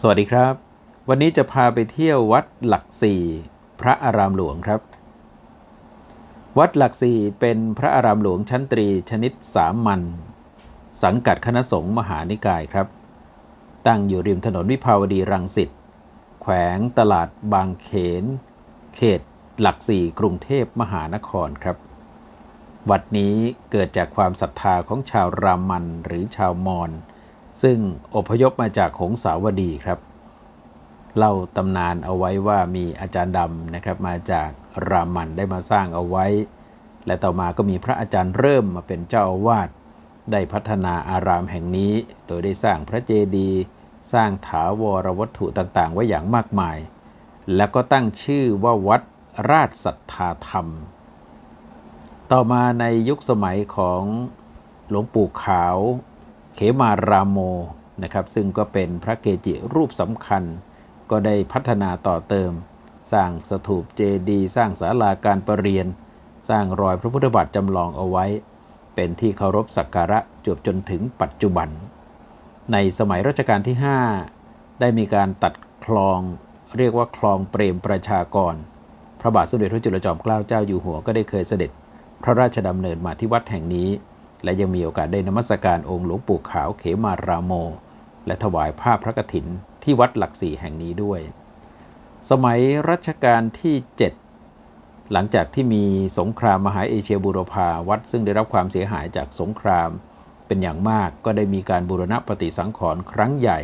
สวัสดีครับ วันนี้จะพาไปเที่ยววัดหลักสี่พระอารามหลวงครับ วัดหลักสี่เป็นพระอารามหลวงชั้นตรีชนิดสามัญสังกัดคณะสงฆ์มหานิกายครับ ตั้งอยู่ริมถนนวิภาวดีรังสิตแขวงตลาดบางเขน เขตหลักสี่กรุงเทพมหานครครับ วัดนี้เกิดจากความศรัทธาของชาวรามันหรือชาวมอญ ซึ่งอพยพมาจากหงสาวดีครับ เล่าตำนานเอาไว้ว่ามีอาจารย์ดำนะครับมาจากรามันได้มาสร้างเอาไว้ และต่อมาก็มีพระอาจารย์เริ่มมาเป็นเจ้าอาวาสได้พัฒนาอารามแห่งนี้ โดยได้สร้างพระเจดีย์สร้างถาวรวัตถุต่างๆ ไว้อย่างมากมาย แล้วก็ตั้งชื่อว่าวัดราชสัทธาธรรม ต่อมาในยุคสมัยของหลวงปู่ขาว เขมารามโมนะครับซึ่งก็เป็นพระเกจิรูปสำคัญ ก็ได้พัฒนาต่อเติม สร้างสถูปเจดีย์สร้างศาลาการประเรียน สร้างรอยพระพุทธบาทจำลองเอาไว้ เป็นที่เคารพสักการะจวบจนถึงปัจจุบัน ในสมัยรัชกาลที่ 5 ได้มีการตัดคลองเรียกว่าคลองเปรมประชากร พระบาทสมเด็จพระจุลจอมเกล้าเจ้าอยู่หัวก็ได้เคยเสด็จ พระราชดำเนินมาที่วัดแห่งนี้ และยังมีโอกาสได้นมัสการองค์หลวงปู่ขาวเขมารามโม และถวายผ้าพระกฐินที่วัดหลักสี่แห่งนี้ด้วย สมัยรัชกาลที่ 7 หลังจากที่มีสงครามมหาเอเชียบูรพาวัดซึ่งได้รับความเสียหายจากสงคราม เป็นอย่างมากก็ได้มีการบูรณะปฏิสังขรณ์ครั้งใหญ่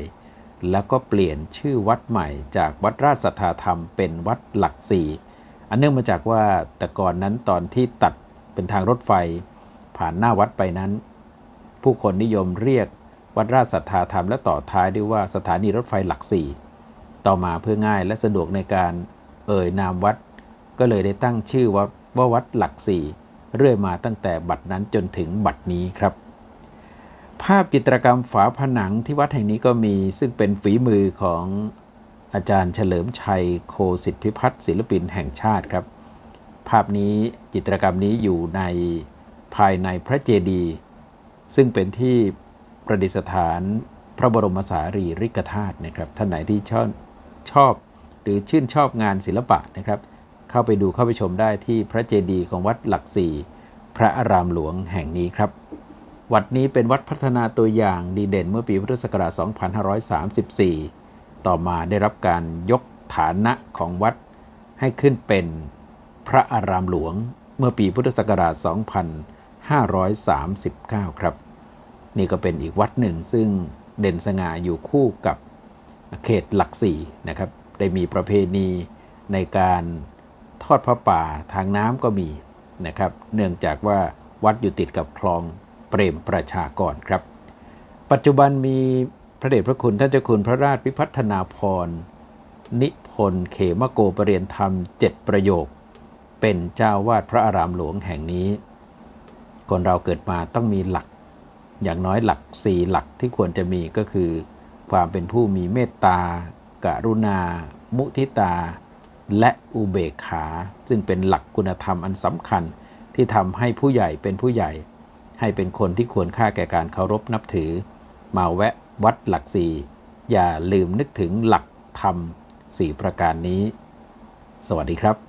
แล้วก็เปลี่ยนชื่อวัดใหม่จากวัดราชสัทธาธรรมเป็นวัดหลักสี่อันเนื่องมาจากว่าแต่ก่อนนั้นตอนที่ตัดเป็นทางรถไฟ ผ่านหน้าวัดไปนั้น ผู้คนนิยมเรียกวัดราชสัทธาธรรมและต่อท้ายด้วยว่าสถานีรถไฟหลักสี่ต่อมาเพื่อง่ายและสะดวกในการเอ่ยนามวัด ก็เลยได้ตั้งชื่อว่าว่าวัดหลักสี่เรื่อยมาตั้งแต่บัดนั้นจนถึงบัดนี้ครับ ภาพจิตรกรรมฝาผนังที่วัดแห่งนี้ก็มีซึ่งเป็นฝีมือของอาจารย์เฉลิมชัยโคสิทธิพิพัฒน์ศิลปินแห่งชาติครับ ภาพนี้จิตรกรรมนี้อยู่ใน ภายในพระเจดีย์ซึ่งเป็นที่ประดิษฐานพระบรมสารีริกธาตุนะครับท่านไหนที่ชอบชอบ หรือชื่นชอบงานศิลปะนะครับ เข้าไปดูเข้าไปชมได้ที่พระเจดีย์ของวัดหลักสี่พระอารามหลวงแห่งนี้ครับ วัดนี้เป็นวัดพัฒนาตัวอย่างดีเด่นเมื่อปีพุทธศักราช 2534 ต่อมาได้รับการยกฐานะของวัดให้ขึ้นเป็นพระอารามหลวงเมื่อปีพุทธศักราช 2539 ครับ นี่ก็เป็นอีกวัดหนึ่งซึ่งเด่นสง่าอยู่คู่กับเขตหลักสี่นะครับ ได้มีประเพณีในการทอดพระป่าทางน้ำก็มีนะครับ เนื่องจากว่าวัดอยู่ติดกับคลองเปรมประชากรครับ ปัจจุบันมีพระเดชพระคุณท่านเจ้าคุณพระราชวิพัฒนาพร นิพนธ์เขมโกปรเรียนธรรมเจ็ดประโยค เป็นเจ้าวาดพระอารามหลวงแห่งนี้ คนเราเกิดมาต้องมีหลัก อย่างน้อยหลักสี่หลักที่ควรจะมีก็คือ ความเป็นผู้มีเมตตากรุณา มุทิตา และอุเบกขา ซึ่งเป็นหลักคุณธรรมอันสำคัญที่ทำให้ผู้ใหญ่เป็นผู้ใหญ่ ให้เป็นคนที่ควรค่าแก่การเคารพนับถือ มาแวะวัดหลักสี่อย่าลืมนึกถึงหลักธรรมสี่ประการนี้ สวัสดีครับ